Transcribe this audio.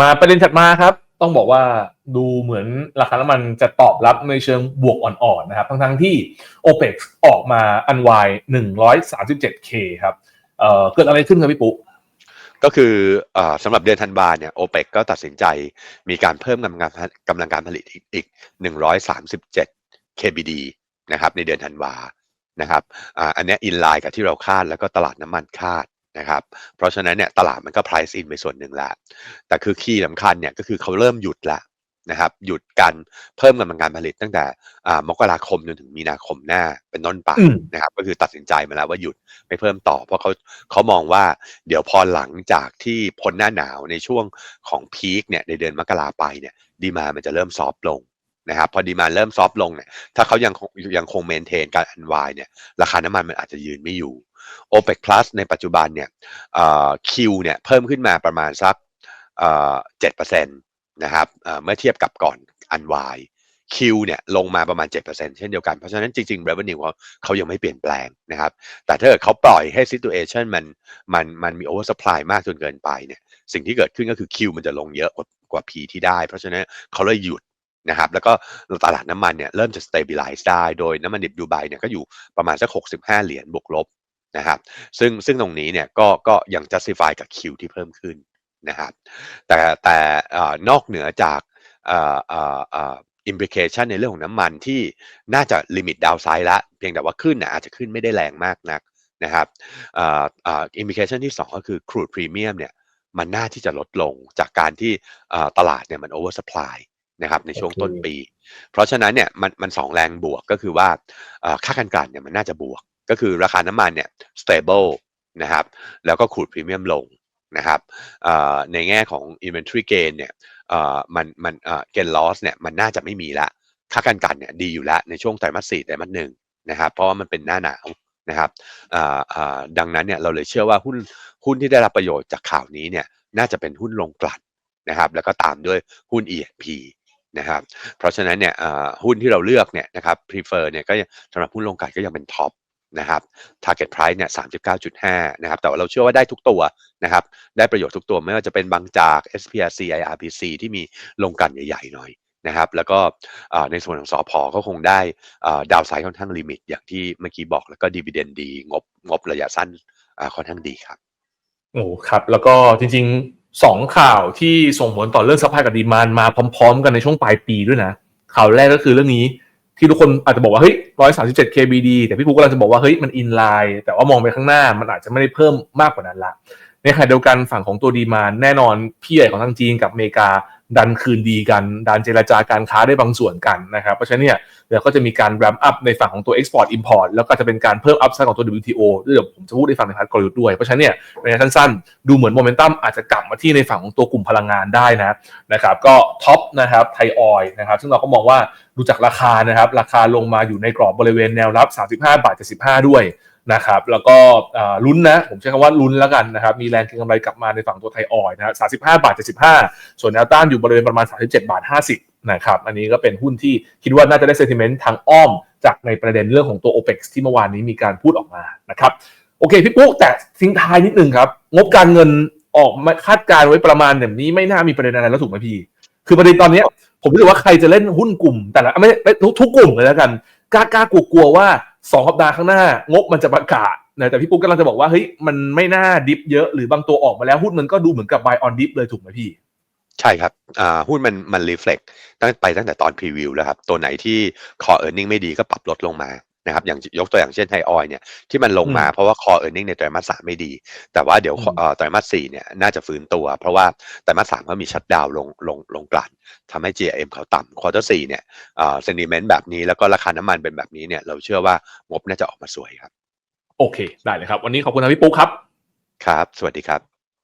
มาประเด็นถัดมาครับ ต้องบอกว่าดูเหมือนราคาน้ำมันจะตอบรับในเชิงบวกอ่อนๆนะครับ ทั้งๆที่ OPEC ออกมาอันวาย 137K ครับเอ่อเกิดอะไรขึ้นครับพี่ปุ๊ก็คือเออสำหรับเดือนธันวาเนี่ยโอเปกก็ตัดสินใจมีการเพิ่มกำลังการกำลังการผลิตอีกอีก 137 KBD นะครับในเดือนธันวานะครับอ่าอันเนี้อินไลน์กับที่เราคาดแล้วก็ตลาดน้ำมันคาด นะครับ เพราะฉะนั้นเนี่ยตลาดมันก็ price in ไปส่วนหนึ่งแล้วแต่คือคีย์สำคัญเนี่ยก็คือเขาเริ่มหยุดแล้วนะครับ หยุดการเพิ่มกำลังการผลิตตั้งแต่อ่ามกราคมจนถึงมีนาคมหน้าเป็นต้นไปอืมนะครับ ก็คือตัดสินใจมาแล้วว่าหยุดไม่เพิ่มต่อ เพราะเขาเขามองว่าเดี๋ยวพอหลังจากที่พ้นหน้าหนาวในช่วงของพีคเนี่ยในเดือนมกราไปเนี่ยดีมามันจะเริ่มซอฟต์ลงนะครับพอดีมาเริ่มซอฟต์ลงเนี่ยถ้าเขายังคงยังคงเมนเทนการอันวายเนี่ยราคาน้ำมันมันอาจจะยืนไม่อยู่ OPEC Plus ในปัจจุบันเนี่ยคิวเนี่ยเพิ่มขึ้นมาประมาณสักเจ็ดเปอร์เซ็นต์นะครับเมื่อเทียบกับก่อนอันวายคิวเนี่ยลงมาประมาณ 7%เช่นเดียวกัน เพราะฉะนั้นจริงๆ revenue เขาเขายังไม่เปลี่ยนแปลงนะครับ แต่ถ้าเกิดเขาปล่อยให้ situation มันมันมันมี oversupply มากจนเกินไปเนี่ย สิ่งที่เกิดขึ้นก็คือคิวมันจะลงเยอะกว่ากว่า P ที่ได้ เพราะฉะนั้นเขาเลยหยุดนะครับ แล้วก็ตลาดน้ำมันเนี่ยเริ่มจะ stabilize ได้ โดยน้ำมันดิบดูไบเนี่ยก็อยู่ประมาณสัก 65 เหรียญบวกลบ นะครับซึ่งซึ่งตรงนี้เนี่ยก็ก็ยัง justify กับคิวที่เพิ่มขึ้นนะครับแต่แต่เอ่อนอกเหนือจากเอ่อเอ่อเอ่อ implication ในเรื่องของน้ำมันที่น่าจะลิมิตดาวไซด์ละ เพียงแต่ว่าขึ้นนะอาจจะขึ้นไม่ได้แรงมากนักนะครับเอ่อเอ่อ implication ที่ 2 ก็คือ crude premium เนี่ยมันน่าที่จะลดลงจากการที่เอ่อตลาดเนี่ยมัน oversupply นะครับในช่วงโอเคต้นปี เพราะฉะนั้นเนี่ยมันมันสองแรงบวกก็คือว่าเอ่อค่าการกลั่นเนี่ยมันน่าจะบวก ก็คือราคาน้ำมันเนี่ย stable นะครับแล้วก็ crude premium ลงนะครับในแง่ของ inventory gain เนี่ยมันมันเอ่อ gain loss เนี่ยมันน่าจะไม่มีละค่าการกันเนี่ยดีอยู่แล้วในช่วงไตรมาสสี่ไตรมาสหนึ่งนะครับเพราะว่ามันเป็นหน้าหนาวนะครับดังนั้นเนี่ยเราเลยเชื่อว่าหุ้นหุ้นที่ได้รับประโยชน์จากข่าวนี้เนี่ยน่าจะเป็นหุ้นลงกลั่นนะครับแล้วก็ตามด้วยหุ้น E&P นะครับเพราะฉะนั้นเนี่ยหุ้นที่เราเลือกเนี่ยนะครับ prefer เนี่ยก็สำหรับหุ้นลงกลั่นก็ยังเป็นท็อป นะครับ target price เนี่ย39.5 นะครับ แต่ว่าเราเชื่อว่าได้ทุกตัวนะครับ ได้ประโยชน์ทุกตัวไม่ว่าจะเป็นบางจาก SPRC IRPC ที่มีลงกันใหญ่ๆหน่อยนะครับ แล้วก็ในส่วนของสอพอก็คงได้ดาวไซด์ค่อนข้างลิมิต อย่างที่เมื่อกี้บอกแล้วก็ดีเวเดนดี งบงบระยะสั้นค่อนข้างดีครับโอ้ครับ แล้วก็จริงๆสองข่าวที่ส่งผลต่อเรื่องซัพพกับดีมานมาพร้อม ๆ กันในช่วงปลายปีด้วยนะข่าวแรกก็คือเรื่องนี้ ที่ทุกคนอาจจะบอกว่าเฮ้ย137 KBD แต่พี่ปุ๊กกำลังจะบอกว่าเฮ้ยมันอินไลน์แต่ว่ามองไปข้างหน้ามันอาจจะไม่ได้เพิ่มมากกว่านั้นละในขณะเดียวกันฝั่งของตัวดีมานแน่นอนพี่ใหญ่ของทางจีนกับอเมริกา ดันคืนดีกัน ดันเจรจาการค้าได้บางส่วนกันนะครับ เพราะฉะนั้นเนี่ยเดี๋ยวก็จะมีการ ramp up ในฝั่งของตัว export import แล้วก็จะเป็นการเพิ่ม upside ของตัว WTO ด้วยเดี๋ยวผมจะพูดในฝั่งในพาร์ทกลยุทธ์ด้วย เพราะฉะนั้นเนี่ยในระยะสั้นๆ ดูเหมือนโมเมนตัมอาจจะกลับมาที่ในฝั่งของตัวกลุ่มพลังงานได้นะนะครับก็ท็อปนะครับไทยออยนะครับซึ่งเราก็มองว่าดูจากราคานะครับราคาลงมาอยู่ในกรอบบริเวณแนวรับ 35 บาท75ด้วย นะครับแล้วก็ลุ้นนะผมใช้คำว่าลุ้นแล้วกันนะครับมีแรงเก็งกำไรกลับมาในฝั่งตัวไทยออยนะครับ35บาท75ส่วนแนวต้านอยู่บริเวณประมาณ37บาท50นะครับอันนี้ก็เป็นหุ้นที่คิดว่าน่าจะได้เซนติเมนต์ทางอ้อม จากในประเด็นเรื่องของตัว OPEX ที่เมื่อวานนี้มีการพูดออกมานะครับโอเคพี่ปุ๊กแต่ทิ้งท้ายนิดนึงครับงบการเงินออกมาคาดการณ์ไว้ประมาณแบบนี้ไม่น่ามีประเด็นอะไรแล้วถูกไหมพี่ คือประเด็นตอนนี้ผมรู้สึกว่าใครจะเล่นหุ้นกลุ่ม แต่ละไม่ไม่ทุกทุกกลุ่มเลยแล้วกันกล้ากล้ากลัวกลัวว่า สองสัปดาห์ข้างหน้างบมันจะประกาศนะแต่พี่ปุ๊กกำลังจะบอกว่าเฮ้ยมันไม่น่าดิฟเยอะหรือบางตัวออกมาแล้วหุ้นมันก็ดูเหมือนกับ buy on dip เลยถูกไหมพี่ ใช่ครับหุ้นมันมันรีเฟล็กตั้งไปตั้งแต่ตอนพรีวิวแล้วครับ ตัวไหนที่คอเออร์เน็งไม่ดีก็ปรับลดลงมา นะครับอย่างยกตัวอย่างเช่นไทยออยเนี่ยที่มันลงมาอืมเพราะว่าคอเออร์เน็งในไตรมาสสามไม่ดี แต่ว่าเดี๋ยวอืมเอ่อไตรมาสสี่เนี่ยน่าจะฟื้นตัว เพราะว่าไตรมาสสามเขามีชัดดาวน์ลงลงลงกลั่นทำให้ GM เขาต่ำควอเตอร์สี่เนี่ยเอ่อเซนิเมนต์แบบนี้แล้วก็ราคาน้ำมันเป็นแบบนี้เนี่ยเราเชื่อว่างบน่าจะออกมาสวยครับ โอเค ได้เลยครับ วันนี้ขอบคุณนะพี่ปุ๊กครับ ครับ สวัสดีครับ